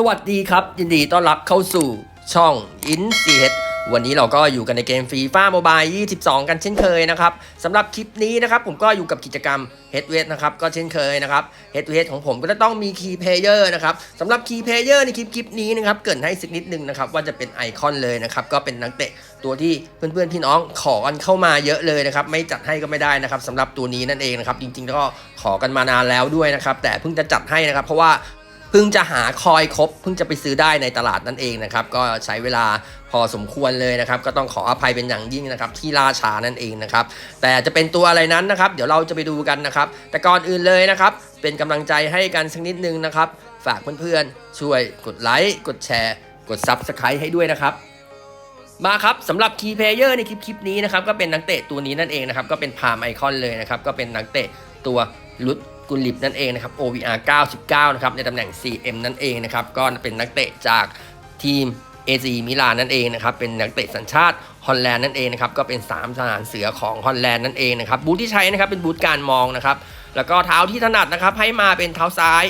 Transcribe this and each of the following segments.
สวัสดีครับ ยินดีต้อนรับเข้าสู่ช่องอินซีเฮดวันนี้เราก็อยู่กันในเกมฟรีฟ้าโมบาย 22 กันเช่นเคยนะครับสำหรับคลิปนี้นะครับผมก็อยู่กับกิจกรรม h e a d w e i g นะครับก็เช่นเคยนะครับ h e a d w e i g ของผมก็จะต้องมี Key Player นะครับสำหรับ Key Player ในคลิปคลิปนี้นะครับเกรินให้สักนิดนึงนะครับว่าจะเป็นไอคอนเลยนะครับก็เป็นนักเตะตัวที่เพื่อนๆพี่น้องขอกันเข้ามาเยอะเลยนะครับไม่จัดให้ก็ไม่ได้นะครับสำหรับตัวนี้นั่นเองนะครับจริงๆแล้วก็ขอกันมานานแล้วด้วยนะครับแต่เพิ่งจะจัดให้นะครับเพราะว่า เพิ่งจะหาคอยครบเพิ่งจะไปซื้อได้ในตลาดนั่นเองนะครับก็ใช้เวลาพอสมควรเลยนะครับก็ต้องขออภัยเป็นอย่างยิ่งนะครับที่ล่าช้านั่นเองนะครับแต่จะเป็นตัวอะไรนั้นนะครับ เดี๋ยวเราจะไปดูกันนะครับ แต่ก่อนอื่นเลยนะครับ เป็นกำลังใจให้กันสักนิดนึงนะครับ ฝากเพื่อนๆช่วยกดไลค์กดแชร์ กด Subscribe ให้ด้วยนะครับมาครับสำหรับ Key Player ในคลิปคลิปนี้นะครับก็เป็นนักเตะตัวนี้นั่นเองนะครับก็เป็นพามไอคอนเลยนะครับก็เป็นนักเตะตัวลุด กุลิบนั่นเองนะครับ OVR 99 นะครับ ในตำแหน่ง CM นั่นเองนะครับ ก็เป็นนักเตะจากทีม AC มิลานนั่นเองนะครับ เป็นนักเตะสัญชาติฮอลแลนด์นั่นเองนะครับ ก็เป็น3ทหารเสือของฮอลแลนด์นั่นเองนะครับ บูธที่ใช้นะครับ เป็นบูธการมองนะครับ แล้วก็เท้าที่ถนัดนะครับ ให้มาเป็นเท้าซ้าย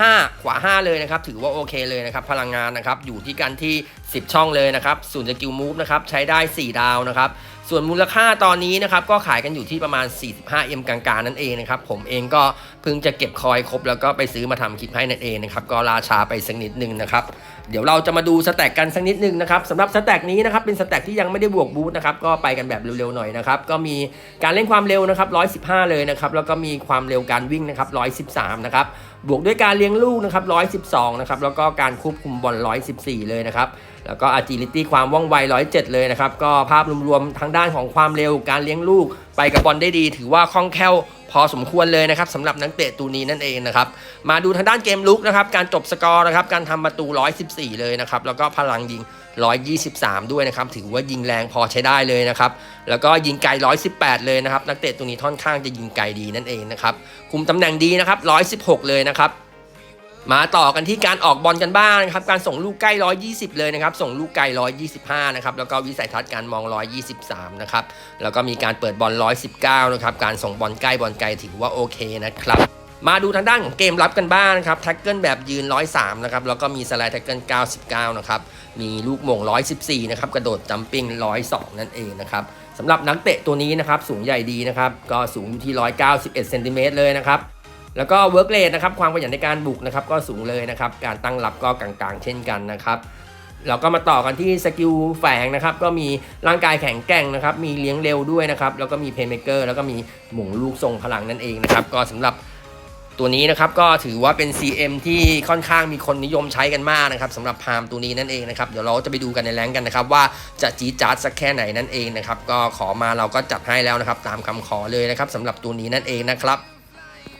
5 ขวา 5 เลยนะครับ ถือว่าโอเคเลยนะครับ พลังงานนะครับ อยู่ที่กันที่ 10 ช่องเลยนะครับส่วนสกิลมูฟนะครับ ใช้ได้ 4 ดาวนะครับ ส่วนมูลค่าตอนนี้นะครับก็ขายกันอยู่ที่ประมาณ 45M กลางๆนั่นเองนะครับผมเองก็เพิ่งจะเก็บคอยครบแล้วก็ไปซื้อมาทำคลิปให้นั่นเองนะครับก็ราชาไปสักนิดนึงนะครับเดี๋ยวเราจะมาดูสแต็กกันสักนิดนึงนะครับสำหรับสแต็กนี้นะครับเป็นสแต็กที่ยังไม่ได้บวกบูทนะครับก็ไปกันแบบเร็วๆหน่อยนะครับก็มีการเล่นความเร็วนะครับ115 เลยนะครับแล้วก็มีความเร็วการวิ่งนะครับ113นะครับบวกด้วยการเลี้ยงลูกนะครับ112นะครับแล้วก็การควบคุมบอล114 เลยนะครับ แล้วก็ agility ความว่องไว 107 เลยนะครับ ก็ภาพรวมๆทางด้านของความเร็วการเลี้ยงลูก ไปกับบอลได้ดี ถือว่าคล่องแคล่วพอสมควรเลยนะครับสำหรับนักเตะตัวนี้นั่นเองนะครับ มาดูทางด้านเกมลุกนะครับ การจบสกอร์นะครับ การทำประตู 114 เลยนะครับ แล้วก็พลังยิง 123 ด้วยนะครับ ถือว่ายิงแรงพอใช้ได้เลยนะครับ แล้วก็ยิงไกล 118 เลยนะครับ นักเตะตัวนี้ค่อนข้างจะยิงไกลดีนั่นเองนะครับ คุมตำแหน่งดีนะครับ 116 เลยนะครับ มาต่อกันที่การออกบอลกันบ้างนะครับ การส่งลูกใกล้ 120 เลยนะครับ ส่งลูกไกล 125 นะครับ แล้วก็วิสัยทัศน์การมอง 123 นะครับ แล้วก็มีการเปิดบอล 119 นะครับ การส่งบอลใกล้บอลไกลถือว่าโอเคนะครับ มาดูทางด้านของเกมรับกันบ้างนะครับ แท็กเกิลแบบยืน 103 นะครับ แล้วก็มีสไลด์แท็กเกิล 99 นะครับ มีลูกหม่ง114 นะครับ กระโดดจัมปิ้ง 102 นั่นเองนะครับสำหรับนักเตะตัวนี้นะครับ สูงใหญ่ดีนะครับ ก็สูงอยู่ที่ 191 เซนติเมตรเลยนะครับ แล้วก็เวิร์กเลทนะครับความขยันในการบุกนะครับก็สูงเลยนะครับการตั้งรับก็กลางๆ เช่นกันนะครับเราก็มาต่อกันที่สกิลแฝงนะครับก็มีร่างกายแข็งแกร่งนะครับมีเลี้ยงเร็วด้วยนะครับแล้วก็มีเพย์เมเกอร์แล้วก็มีหม่งลูกทรงพลังนั่นเองนะครับก็สำหรับตัวนี้นะครับก็ถือว่าเป็น CM ที่ค่อนข้างมีคนนิยมใช้กันมากนะครับสำหรับพามตัวนี้นั่นเองนะครับเดี๋ยวเราจะไปดูกันในแรงกันนะครับ ว่าจะจีจาร์ดสักแค่ไหนนั่นเองนะครับก็ขอมาเราก็จัดให้แล้วนะครับ ตามคำขอเลยนะครับสำหรับตัวนี้นั่นเองนะครับ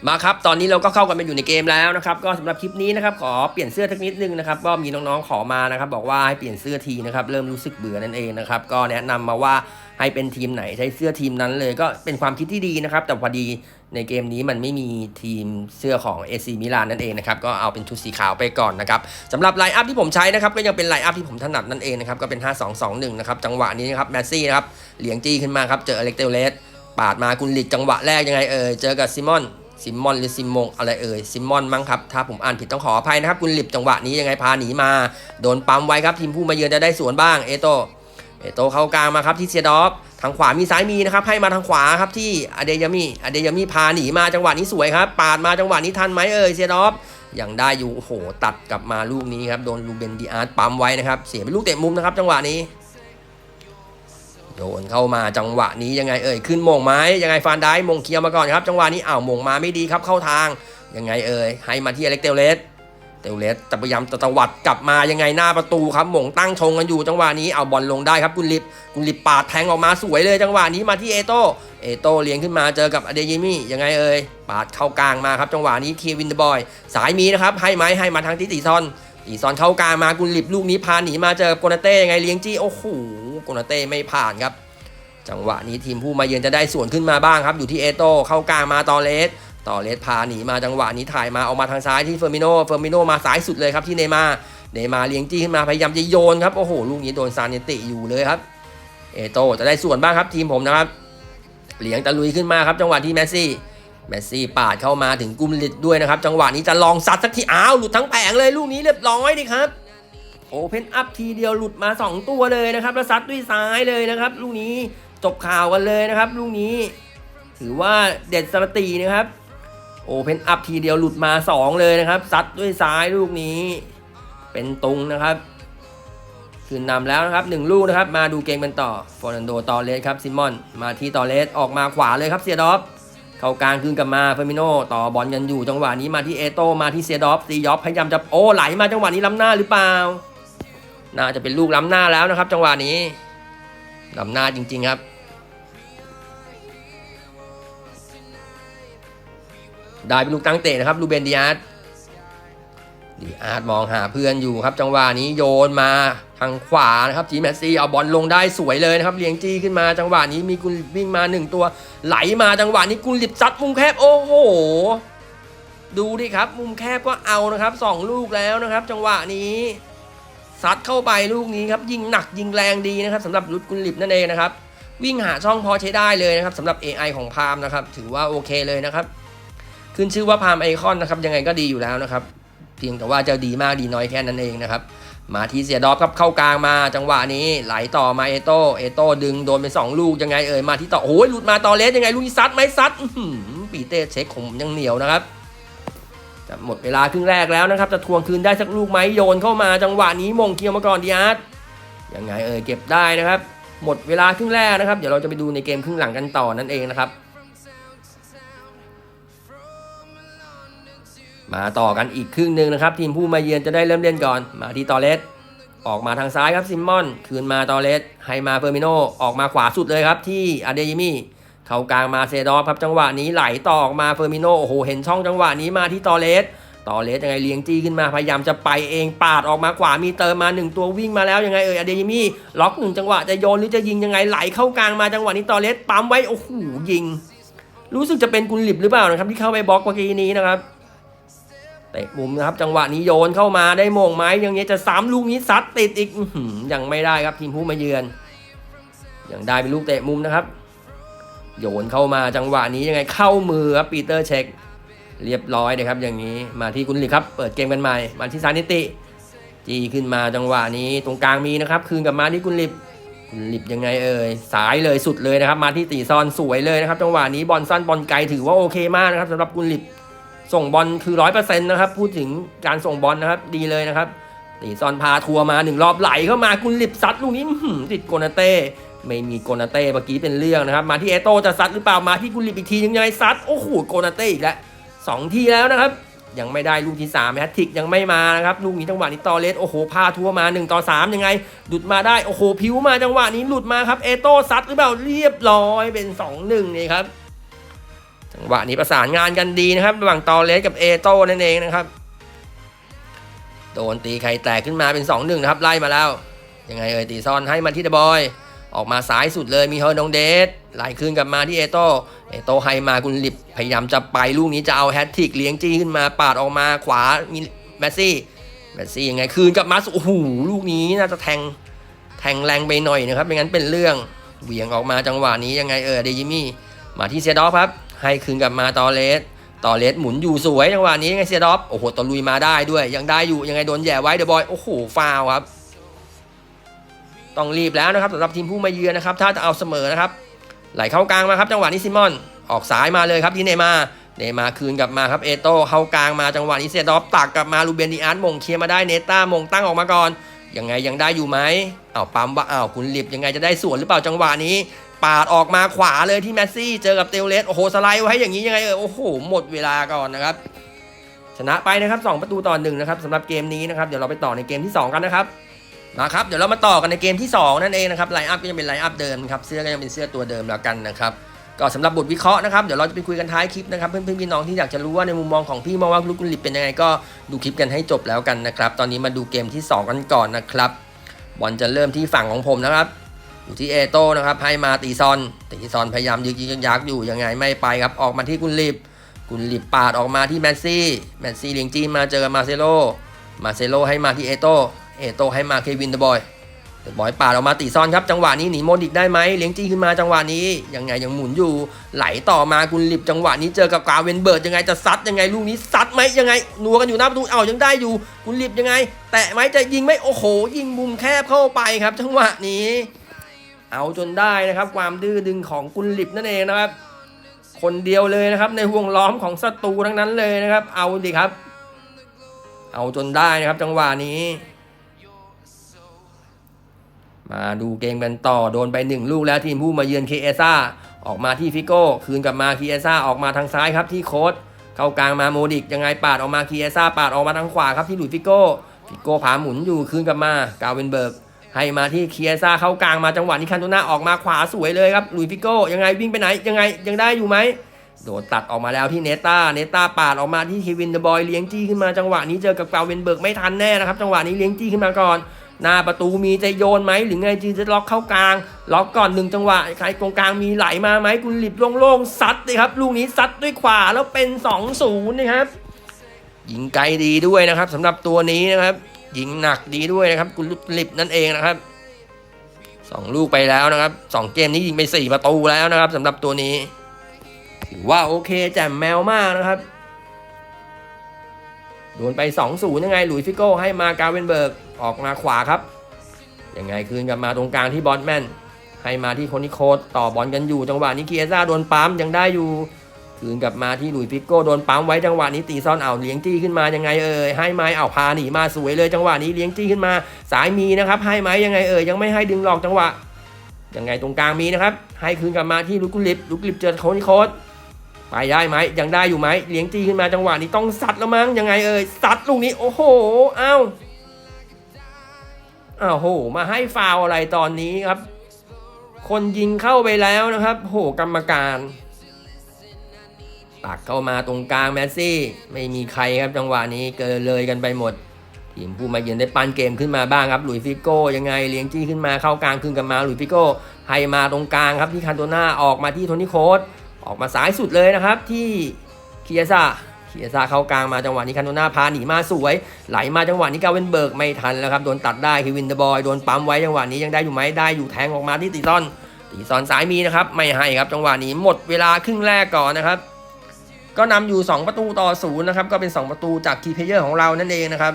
มาครับ ตอนนี้เราก็เข้ากันไปอยู่ในเกมแล้วนะครับ ก็สำหรับคลิปนี้นะครับ ขอเปลี่ยนเสื้อทักนิดนึงนะครับ ก็มีน้องๆขอมานะครับ บอกว่าให้เปลี่ยนเสื้อทีนะครับ เริ่มรู้สึกเบื่อนั่นเองนะครับ ก็แนะนำมาว่าให้เป็นทีมไหนใช้เสื้อทีมนั้นเลยก็เป็นความคิดที่ดีนะครับ แต่พอดีในเกมนี้มันไม่มีทีมเสื้อของ AC มิลานนั่นเองนะครับ ก็เอาเป็นชุดสีขาวไปก่อนนะครับสำหรับไลน์อัพที่ผมใช้นะครับ ก็ยังเป็นไลน์อัพที่ผมถนัดนั่นเองนะครับ ก็เป็น 5-2-2-1 นะครับ จังหวะนี้นะครับ แมสซี่นะครับ เหลียงจี้ขึ้นมาครับ เจออเล็กเตลเลสปาดมากุนลิกจังหวะแรกยังไงเอ่ย เจอกับซิมอน ซิมอนหรือซิมมงอะไรเอ่ยซิมอนมั้งครับถ้าผมอ่านผิดต้องขออภัยนะครับกุนลิบจังหวะนี้ยังไงพาหนีมา โดนปั๊มไว้ครับทีมผู้มาเยือนจะได้สวนบ้างเอโตเอโตเข้ากลางมาครับที่เซียดอฟทางขวามีซ้ายมีนะครับให้มาทางขวาครับที่อเดยามิอเดยามิพาหนีมาจังหวะนี้สวยครับปาดมาจังหวะนี้ทันไหมเอ่ยเซียดอฟยังได้อยู่โอ้โหตัดกลับมาลูกนี้ครับโดนลูเบนดีอาร์ตปั๊มไว้นะครับเสียเป็นลูกเตะมุมนะครับจังหวะนี้ โดนเข้ามาจังหวะนี้ยังไงเอ่ยขึ้นมงไหมยังไงฟานได้มงเคลียร์มาก่อนครับ จังหวะนี้อ้าวมงมาไม่ดีครับเข้าทางยังไงเอ่ยให้มาที่อเล็กเตลเลสเตลเลสจะพยายามตะตวัดกลับมายังไงหน้าประตูครับมงตั้งชงกันอยู่จังหวะนี้เอาบอลลงได้ครับกุนลิปกุนลิปปาดแทงออกมาสวยเลย จังหวะนี้มาที่เอโตเอโตเลี้ยงขึ้นมาเจอกับอเดยิมี่ยังไงเอ่ยปาดเข้ากลางมาครับจังหวะนี้เควินเดบอย สายมีนะครับให้ไหมให้มาทางที่ตีซอน ตีซอนเข้ากลางมากุนลิปลูกนี้พาหนีมาเจอโกนาเต้ยังไงเลี้ยงจี้โอ้โหโกนาเต้ไม่ผ่านครับ จังหวะนี้ทีมผู้มาเยือนจะได้ส่วนขึ้นมาบ้างครับ อยู่ที่เอโต้เข้ากลางมาตอเลสต่อเลสพาหนีมาจังหวะนี้ถ่ายมาออกมาทางซ้ายที่เฟอร์มิโนเฟอร์มิโนมาซ้ายสุดเลยครับที่เนมาเนมาเลี้ยงจี้ขึ้นมาพยายามจะโยนครับโอ้โหลูกนี้โดนซานเนติอยู่เลยครับเอโต้จะได้ส่วนบ้างครับทีมผมนะครับเลี้ยงตะลุยขึ้นมาครับจังหวะที่แมสซี่ แมสซี่ปาดเข้ามาถึงกุมลิดด้วยนะครับ จังหวะนี้จะลองซัดสักทีอ้าวหลุดทั้งแผงเลยลูกนี้เรียบร้อยดิครับโอเพนอัพทีเดียวหลุดมา 2 ตัวเลยนะครับแล้วซัดด้วยซ้ายเลยนะครับ ลูกนี้จบข่าวกันเลยนะครับ ลูกนี้ ถือว่าเด็ดสรตีนะครับโอเพนอัพทีเดียวหลุดมา 2 เลยนะครับซัดด้วยซ้ายลูกนี้ เป็นตุงนะครับคืนนำแล้วนะครับหนึ่งลูกนะครับ มาดูเกมกันต่อฟอร์นันโดตอเลสครับซิมอน มาที่ตอเลสออกมาขวาเลยครับเซียดอฟ เข้ากลางคืนกลับมาเฟอร์มิโนต่อบอลกันอยู่จังหวะนี้มาที่เอโตมาที่เซดอฟซียอฟพยายามจะโอ้ไหลมาจังหวะนี้ล้ำหน้าหรือเปล่า น่าจะเป็นลูกล้ำหน้าแล้วนะครับ จังหวะนี้ล้ำหน้าจริง ๆครับ ได้เป็นลูกตั้งเตะนะครับลูเบนดิอาร์ ดีอาร์ตมองหาเพื่อนอยู่ครับ จังหวะนี้โยนมาทางขวานะครับจีแมสซี่เอาบอลลงได้สวยเลยนะครับเลี้ยงจี้ขึ้นมาจังหวะนี้มีกุลวิ่งมาหนึ่งตัว ไหลมาจังหวะนี้กุลิบซัดมุมแคบโอ้โห ดูดิครับ มุมแคบก็เอานะครับสองลูกแล้วนะครับ จังหวะนี้ซัดเข้าไปลูกนี้ครับยิงหนักยิงแรงดีนะครับสำหรับรุดกุลิบนั่นเองนะครับ วิ่งหาช่องพอใช้ได้เลยนะครับสำหรับ AI ของพามนะครับ ถือว่าโอเคเลยนะครับ ขึ้นชื่อว่าพามไอคอนนะครับยังไงก็ดีอยู่แล้วนะครับ พียงแต่ว่าจะดีมากดีน้อยแค่นั้นเองนะครับ มาที่เสียดอฟครับเข้ากลางมาจังหวะนี้ไหลต่อมาเอโต้เอโต้ดึงโดนไปสองลูกยังไงเอ่ยมาที่ต่อโอ้ยหลุดมาต่อเลสยังไงลูกนี้ซัดไหมซัดปีเต้เช็คผมยังเหนียวนะครับจะหมดเวลาครึ่งแรกแล้วนะครับ จะทวงคืนได้สักลูกไหมโยนเข้ามาจังหวะนี้มงเคียวมาก่อนดีอาร์ตยังไงเอ่ยเก็บได้นะครับ หมดเวลาครึ่งแรกนะครับ เดี๋ยวเราจะไปดูในเกมครึ่งหลังกันต่อนั่นเองนะครับ มาต่อกันอีกครึ่งหนึ่งนะครับ ทีมผู้มาเยือนจะได้เริ่มเล่นก่อน มาที่ตอเลสออกมาทางซ้ายครับซิมมอน คืนมาตอเลสให้มาเฟอร์มิโนออกมาขวาสุดเลยครับ ที่อาเดยิมี่เข้ากลางมาเซดอฟครับจังหวะนี้ไหลต่อออกมาเฟอร์มิโนโอ้โหเห็นช่องจังหวะนี้มาที่ตอเลสตอเลสยังไงเลี้ยงจี้ขึ้นมาพยายามจะไปเองปาดออกมาขวามีเติมมาหนึ่งตัววิ่งมาแล้วยังไงเอออาเดยิมี่ล็อกหนึ่งจังหวะจะโยนหรือจะยิงยังไงไหลเข้ากลางมาจังหวะนี้ตอเลสปั๊มไว้โอ้โหยิง รู้สึกจะเป็นกุลลิบหรือเปล่านะครับที่เข้าไปบล็อกเมื่อกี้นี้นะครับ เตะมุมนะครับ จังหวะนี้โยนเข้ามาได้มงไหมยังไงจะซ้ำลูกนี้ซัดติดอีกอยังไม่ได้ครับทีมผู้มาเยือนยังได้เป็นลูกเตะมุมนะครับ โยนเข้ามาจังหวะนี้ยังไงเข้ามือครับปีเตอร์เช็ค เรียบร้อยนะครับ อย่างนี้มาที่กุนลิครับเปิดเกมกันใหม่มาที่ซานิติ จีขึ้นมาจังหวะนี้ตรงกลางมีนะครับ คืนกับมาที่กุนลิบกุนลิบยังไงเอ่ยสายเลยสุดเลยนะครับ มาที่ตีซอนสวยเลยนะครับ จังหวะนี้บอลสั้นบอลไกลถือว่าโอเคมากนะครับสำหรับกุนลิบ ส่งบอลคือร้อยเปอร์เซ็นต์นะครับ พูดถึงการส่งบอลนะครับ ดีเลยนะครับ ตีซอนพาทัวร์มาหนึ่งรอบไหลเข้ามากุนลิบซัดลูกนี้ติดโกนาเต้ไม่มีโกนาเต้เมื่อกี้เป็นเรื่องนะครับ มาที่เอโตจะซัดหรือเปล่ามาที่กุนลิบอีกทียังไงซัดโอ้โหโกนาเต้อีกแล้วสองทีแล้วนะครับ ยังไม่ได้ลูกที่3แฮตทิกยังไม่มานะครับลูกนี้จังหวะนี้ตอเลสโอ้โหพาทัวร์มา1ต่อ3ยังไงหลุดมาได้โอ้โหผิวมาจังหวะนี้หลุดมาครับเอโตซัดหรือเปล่าเรียบร้อยเป็น 2-1นี่ครับ จังหวะนี้ประสานงานกันดีนะครับ ระหว่างตอเลสกับเอโต้นั่นเองนะครับ โดนตีไข่แตกขึ้นมาเป็น2-1นะครับ ไล่มาแล้ว ยังไงเอ่ยตีซอนให้มาที่เดบอย ออกมาซ้ายสุดเลยมีเฮอร์นงเดสไหลคืนกลับมาที่เอโต้เอโต้ให้มากุนลิบพยายามจะไปลูกนี้จะเอาแฮตทิกเลี้ยงจี้ขึ้นมาปาดออกมาขวามีแมสซี่แมสซี่ยังไงคืนกลับมาโอ้โหลูกนี้น่าจะแทงแทงแรงไปหน่อยนะครับไม่งั้นเป็นเรื่องเหวี่ยงออกมาจังหวะนี้ยังไงเออเดยิมี่มาที่เซดอฟครับ ให้คืนกลับมาตอเลสตอเลสหมุนอยู่สวยจังหวะนี้ยังไงเซียดอฟโอ้โหตอลุยมาได้ด้วย ยังได้อยู่ยังไงโดนแย่ไว้เดอะบอยโอ้โหฟาวครับ ต้องรีบแล้วนะครับสำหรับทีมผู้มาเยือนนะครับ ถ้าจะเอาเสมอนะครับ ไหลเข้ากลางมาครับจังหวะนี้ซิมอน ออกสายมาเลยครับที่เนมาเนมาคืนกลับมาครับเอโต้เข้ากลางมาจังหวะนี้เซียดอฟตักกลับมาลูเบนดิอาร์ตมงเคลียร์มาได้เนต้ามงตั้งออกมาก่อนยังไงยังได้อยู่ไหมเอาปั๊มว่าอ้าคุณลิบยังไงจะได้ส่วนหรือเปล่าจังหวะนี้ ปาดออกมาขวาเลยที่แมสซี่เจอกับเตลเลสโอ้โหสไลด์ไว้อย่างนี้ยังไงเออโอ้โหหมดเวลาก่อนนะครับ ชนะไปนะครับ 2 ประตูต่อหนึ่งนะครับสำหรับเกมนี้นะครับเดี๋ยวเราไปต่อในเกมที่ 2 กันนะครับมาครับเดี๋ยวเรามาต่อกันในเกมที่ 2 นั่นเองนะครับไลน์อัพก็ยังเป็นไลน์อัพเดิมครับเสื้อก็ยังเป็นเสื้อตัวเดิมแล้วกันนะครับก็สำหรับบทวิเคราะห์นะครับเดี๋ยวเราจะไปคุยกันท้ายคลิปนะครับเพื่อนๆพี่น้องที่อยากจะรู้ว่าในมุมมองของพี่มองว่าลูกกุลิปเป็นยังไงก็ดูคลิปกันให้จบแล้วกันนะครับตอนนี้มาดูเกมที่ 2 กันก่อนนะครับบอลจะเริ่มที่ฝั่งของผมนะครับ อยู่ที่เอโต้นะครับให้มาตีซอนตีซอนพยายามยึกยึกยักอยู่ยังไงไม่ไปครับออกมาที่กุนลิบกุนลิบปาดออกมาที่แมนซี่แมนซี่เลียงจีนมาเจอมาเซโลมาเซโลให้มาที่เอโต้เอโต้ให้มาเควินเดอบอยเดอบอยปาดออกมาตีซอนครับจังหวะนี้หนีโมดิกได้ไหมเลี้ยงจีขึ้นมาจังหวะนี้ยังไงยังหมุนอยู่ไหลต่อมากุลลิบจังหวะนี้เจอกับกาเวนเบิร์ดยังไงจะซัดยังไงลูกนี้ซัดไหมยังไงนัวกันอยู่หน้าประตูเอ้ายังได้อยู่กุลลิบยังไง แตะไหมจะยิงไหมโอ้โห ยิงมุมแคบเข้าไปครับ จังหวะนี้ เอาจนได้นะครับ ความดื้อดึงของกุลลิบนั่นเองนะครับ คนเดียวเลยนะครับ ในห่วงล้อมของศัตรูทั้งนั้นเลยนะครับ เอาดิครับ เอาจนได้นะครับ จังหวะนี้ มาดูเกมกันต่อโดนไปหนึ่งลูกแล้วทีมผู้มาเยือนเคเอซ่าออกมาที่ฟิโก้ คืนกลับมาคีเอซ่าออกมาทางซ้ายครับที่โค้ดเข้ากลางมาโมดิกยังไงปาดออกมาคีเอซ่าปาดออกมาทางขวาครับที่หลุยฟิโก้ฟิโก้ผาหมุนอยู่คืนกลับมากาเวนเบิร์ก ให้มาที่เคีเอซ่าเข้ากลางมาจังหวะนี้คันโตนาออกมาขวาสวยเลยครับลุยฟิโก้ยังไงวิ่งไปไหนยังไงยังได้อยู่ไหมโดนตัดออกมาแล้วที่เนต้าเนต้าปาดออกมาที่เควินเดอะบอยเลี้ยงจี้ขึ้นมาจังหวะนี้เจอกับกาเวนเบิร์กไม่ทันแน่นะครับจังหวะนี้เลี้ยงจี้ขึ้นมาก่อน หน้าประตูมีจะโยนไหมหรือไงจีจะล็อกเข้ากลาง ล็อกก่อนหนึ่งจังหวะใครตรงกลางมีไหลมาไหมกุลิบโล่งๆซัดเลยครับลูกนี้ซัดด้วยขวาแล้วเป็น2-0นะครับยิงไกลดีด้วยนะครับสำหรับตัวนี้นะครับ ยิงหนักดีด้วยนะครับกุลิบนั่นเองนะครับสองลูกไปแล้วนะครับสองเกมนี้ยิงไปสี่ประตูแล้วนะครับสำหรับตัวนี้ถือว่าโอเคแจ่มแมวมากนะครับโดนไป 2-0 ยังไง หลุยฟิโก้ให้มากาเวนเบิร์ก ออกมาขวาครับ ยังไงคืนกลับมาตรงกลางที่บอลแมน ให้มาที่คนิโคต่อบอลกันอยู่ จังหวะนี้เคียซ่าโดนปั๊มยังได้อยู่ คืนกลับมาที่หลุยฟิโก้โดนปั๊มไว้จังหวะนี้ตีซ่อนเอาเลี้ยงจี้ขึ้นมายังไงเอ่ยให้ไม้เอาพาหนีมาสวยเลยจังหวะนี้เลี้ยงจี้ขึ้นมาสายมีนะครับให้ไหมยังไงเอ่ยยังไม่ให้ดึงหลอกจังหวะยังไงตรงกลางมีนะครับให้คืนกลับมาที่ลูกุลิปลูกุลิปเจอโคนิโคสไปได้ไหมยังได้อยู่ไหมเลี้ยงจี้ขึ้นมาจังหวะนี้ต้องซัดแล้วมั้งยังไงเอ่ยซัดลูกนี้โอ้โหอ้าวอ้าวโหมาให้ฟาวอะไรตอนนี้ครับ คนยิงเข้าไปแล้วนะครับ โหกรรมการ ตักเข้ามาตรงกลางแมสซี่ ไม่มีใครครับจังหวะนี้เกินเลยกันไปหมด ทีมผู้มาเยือนได้ปั้นเกมขึ้นมาบ้างครับ หลุยฟิโก้ยังไงเลี้ยงจี้ขึ้นมาเข้ากลางคืนกลับมาหลุยฟิโก้ให้มาตรงกลางครับที่คันโตนาออกมาที่โทนี่โคสออกมาซ้ายสุดเลยนะครับที่เคียซ่าเคียซ่าเข้ากลางมาจังหวะนี้คันโตนาพาหนีมาสวย ไหลมาจังหวะนี้กาเวนเบิร์กไม่ทันแล้วครับโดนตัดได้คือวินเดอร์บอยโดนปั๊มไว้จังหวะนี้ยังได้อยู่ไหมได้อยู่แทงออกมาที่ตีซอนตีซอนซ้ายมีนะครับไม่ให้ครับจังหวะนี้หมดเวลาครึ่งแรกก่อนนะครับ ก็นำอยู่ 2 ประตูต่อศูนย์นะครับ ก็เป็น 2 ประตูจากคีเพเยอร์ของเรานั่นเองนะครับ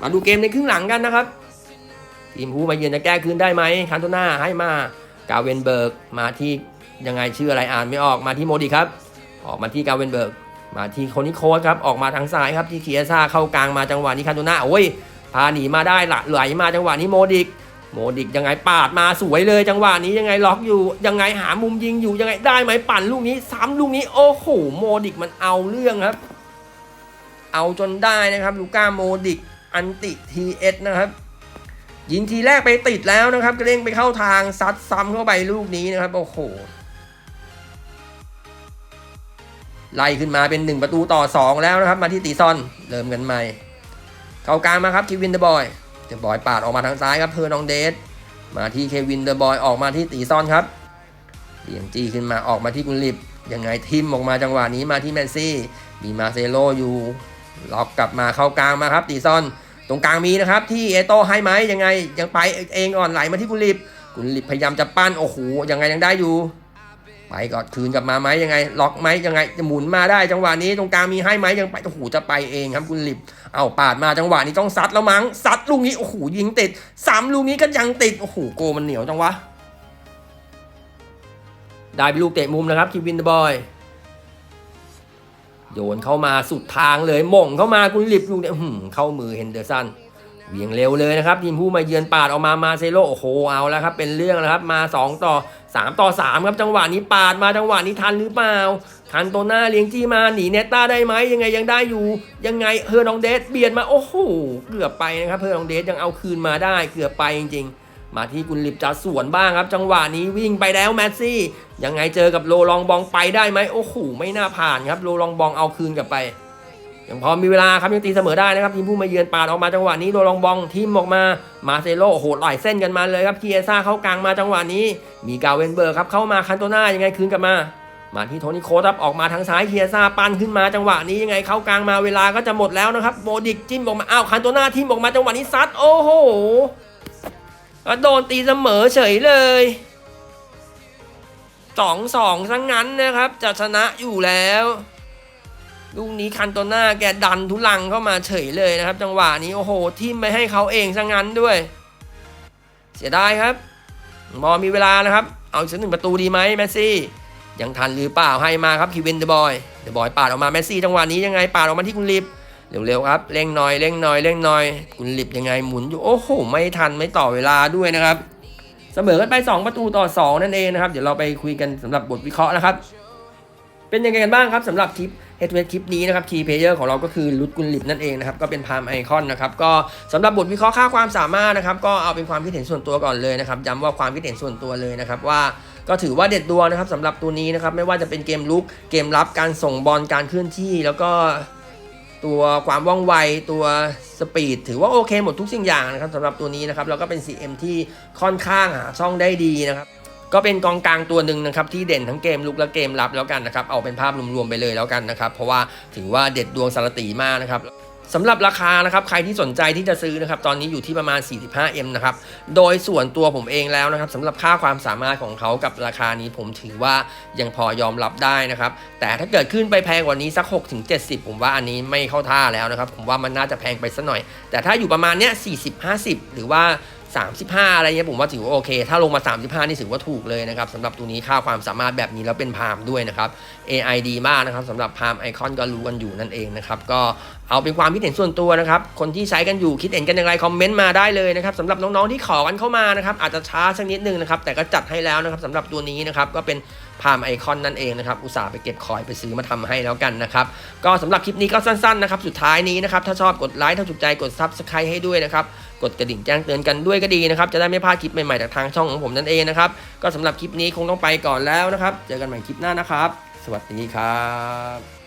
มาดูเกมในครึ่งหลังกันนะครับ ทีมผู้มาเยือนจะแก้คืนได้ไหมคันโตนาให้มากาเวนเบิร์กมาที่ยังไงชื่ออะไรอ่านไม่ออกมาที่โมดีครับ ออกมาที่กาเวนเบิร์กมาที่โคนิโคสครับออกมาทางซ้ายครับที่เคียซ่าเข้ากลางมาจังหวะนี้คันโตนาโอ้ยพาหนีมาได้ละไหลมาจังหวะนี้โมดิก โมดิกยังไงปาดมาสวยเลย จังหวะนี้ยังไงล็อกอยู่ ยังไงหามุมยิงอยู่ยังไงได้ไหมปั่นลูกนี้ซ้ำลูกนี้โอ้โหโมดิกมันเอาเรื่องครับ เอาจนได้นะครับลูก้าโมดิกอันติทีเอสนะครับ ยิงทีแรกไปติดแล้วนะครับกระเด้งไปเข้าทางซัดซ้ำเข้าไปลูกนี้นะครับโอ้โหไล่ขึ้นมาเป็น 1 ประตูต่อ 2 แล้วนะครับ มาที่ตีซอนเริ่มกันใหม่เข้ากลางมาครับเควินเดอะบอย เดอะบอยปาดออกมาทางซ้ายครับเพอร์นองเดสมาที่เควินเดอะบอยออกมาที่ตีซอนครับเลียงจี้ขึ้นมาออกมาที่กุลิบยังไงทิมออกมาจังหวะนี้มาที่แมนซี่ มีมาเซโลอยู่ล็อกกลับมาเข้ากลางมาครับตีซอนตรงกลางมีนะครับที่เอโต้ให้ไหมยังไงยังไปเองอ่อนไหลมาที่กุลิบกุลิบพยายามจะปั้นโอ้โหยังไงยังได้อยู่ ไปก่อนคืนกลับมาไหมยังไง ล็อกไหมยังไงจะหมุนมาได้จังหวะนี้ตรงกลางมีให้ไหมยังไปโอ้โหจะไปเองครับกุณลิบเอาปาดมาจังหวะนี้ต้องซัดแล้วมั้งซัดลูกนี้โอ้โหยิงติดสามลูกนี้ก็ยังติดโอ้โหโกมันเหนียวจังวะได้เป็นลูกเตะมุมนะครับคิวินเดอบอยโยนเข้ามาสุดทางเลยหม่งเข้ามาคุณลิบลูกเนี่ยหือเข้ามือเฮนเดอร์สัน เหวียงเร็วเลยนะครับทีมผู้มาเยือนปาดออกมามาเซโลโอ้โหเอาแล้วครับเป็นเรื่องแล้วครับมา 2 ต่อ 3 ต่อ 3 ครับจังหวะนี้ปาดมาจังหวะนี้ทันหรือเปล่า ทันโตหน้าเลี้ยงจี้มาหนีเนต้าได้ไหมยังไงยังได้อยู่ ยังไงเฮอร์นองเดสเบียดมาโอ้โหเกือบไปนะครับเฮอร์นองเดสยังเอาคืนมาได้เกือบไปจริง ๆ มาที่กุนลิบจะสวนบ้างครับ จังหวะนี้วิ่งไปแล้วแมสซี่ยังไงเจอกับโลลองบองไปได้ไหมโอ้โหไม่น่าผ่านครับโลลองบองเอาคืนกลับไป ยังพอมีเวลาครับยังตีเสมอได้นะครับทีมผู้มาเยือนปาดออกมาจังหวะนี้โลลองบองทีมออกมามาเซโลโอ้โหไหลเส้นกันมาเลยครับเคียซ่าเข้ากลางมาจังหวะนี้ มีกาเวนเบอร์ครับเข้ามาคันโตน่ายังไงคืนกลับมา มาที่โทนี่โคสครับออกมาทางซ้ายเคียซ่าปั้นขึ้นมาจังหวะนี้ยังไงเข้ากลางมาเวลาก็จะหมดแล้วนะครับโบดิกจิ้มออกมาอ้าวคันโตน่าทีมออกมาจังหวะนี้ซัดโอ้โหโดนตีเสมอเฉยเลยสองสองซะงงั้นนะครับ จะชนะอยู่แล้ว ลูกนี้คันโตน่าแกดันทุลังเข้ามาเฉยเลยนะครับ จังหวะนี้โอ้โหทิมไปให้เขาเองซะงั้นด้วย เสียดายครับบอมีเวลานะครับ เอาอีกสักหนึ่งประตูดีไหมแมสซี่ ยังทันหรือเปล่าให้มาครับคีวินเดอะบอยเดอะบอยปาดออกมาแมสซี่จังหวะนี้ยังไงปาดออกมาที่คุณลิฟเร็วๆครับเร่งหน่อยเร่งหน่อยเร่งหน่อย คุณลิฟยังไงหมุนอยู่โอ้โห ไม่ทันไม่ต่อเวลาด้วยนะครับ เสมอกันไป 2 ประตูต่อ 2 นั่นเองนะครับ เดี๋ยวเราไปคุยกันสำหรับบทวิเคราะห์นะครับ เป็นยังไงกันบ้างครับสำหรับคลิปเฮดเวทคลิปนี้นะครับคีย์เพลเยอร์ของเราก็คือลุดกุลลิบนั่นเองนะครับก็เป็นพามไอคอนนะครับก็สำหรับบทวิเคราะห์ค่าความสามารถนะครับก็เอาเป็นความคิดเห็นส่วนตัวก่อนเลยนะครับย้ำว่าความคิดเห็นส่วนตัวเลยนะครับว่าก็ถือว่าเด็ดดวงนะครับสำหรับตัวนี้นะครับไม่ว่าจะเป็นเกมลุกเกมรับการส่งบอลการเคลื่อนที่แล้วก็ตัวความว่องไวตัวสปีดถือว่าโอเคหมดทุกสิ่งอย่างนะครับสำหรับตัวนี้นะครับแล้วก็เป็น CM ที่ค่อนข้างหาช่องได้ดีนะครับ ก็เป็นกองกลางตัวหนึ่งนะครับที่เด่นทั้งเกมลุกและเกมรับแล้วกันนะครับเอาเป็นภาพรวมๆไปเลยแล้วกันนะครับเพราะว่าถือว่าเด็ดดวงสารตีมากนะครับสำหรับราคานะครับใครที่สนใจที่จะซื้อนะครับตอนนี้อยู่ที่ประมาณ 45M นะครับโดยส่วนตัวผมเองแล้วนะครับสำหรับค่าความสามารถของเขากับราคานี้ผมถือว่ายังพอยอมรับได้นะครับแต่ถ้าเกิดขึ้นไปแพงกว่านี้สัก6ถึง70 ผมว่าอันนี้ไม่เข้าท่าแล้วนะครับผมว่ามันน่าจะแพงไปสักหน่อย แต่ถ้าอยู่ประมาณเนี้ย40 50 หรือว่า 35 อะไรเงี้ยผมว่าถือว่าโอเค ถ้าลงมา 35 นี่ถือว่าถูกเลยนะครับสำหรับตัวนี้ค่าความสามารถแบบนี้แล้วเป็นพามด้วยนะครับ AI ดีมากนะครับสำหรับพามไอคอนก็รู้กันอยู่นั่นเองนะครับ ก็เอาเป็นความคิดเห็นส่วนตัวนะครับ คนที่ใช้กันอยู่คิดเห็นกันอย่างไรคอมเมนต์มาได้เลยนะครับสำหรับน้องๆที่ขอกันเข้ามานะครับ อาจจะช้าสักนิดนึงนะครับ แต่ก็จัดให้แล้วนะครับสำหรับตัวนี้นะครับก็เป็นพามไอคอนนั่นเองนะครับ อุตส่าห์ไปเก็บคอยไปซื้อมาทำให้แล้วกันนะครับ ก็สำหรับคลิปนี้ก็สั้นๆนะครับ สุดท้ายนี้นะครับ ถ้าชอบกดไลค์ถ้าถูกใจกด Subscribe ให้ด้วยนะครับ กดกระดิ่งแจ้งเตือนกันด้วยก็ดีนะครับ จะได้ไม่พลาดคลิปใหม่ๆจากทางช่องของผมนั่นเองนะครับ ก็สำหรับคลิปนี้คงต้องไปก่อนแล้วนะครับ เจอกันใหม่คลิปหน้านะครับ สวัสดีครับ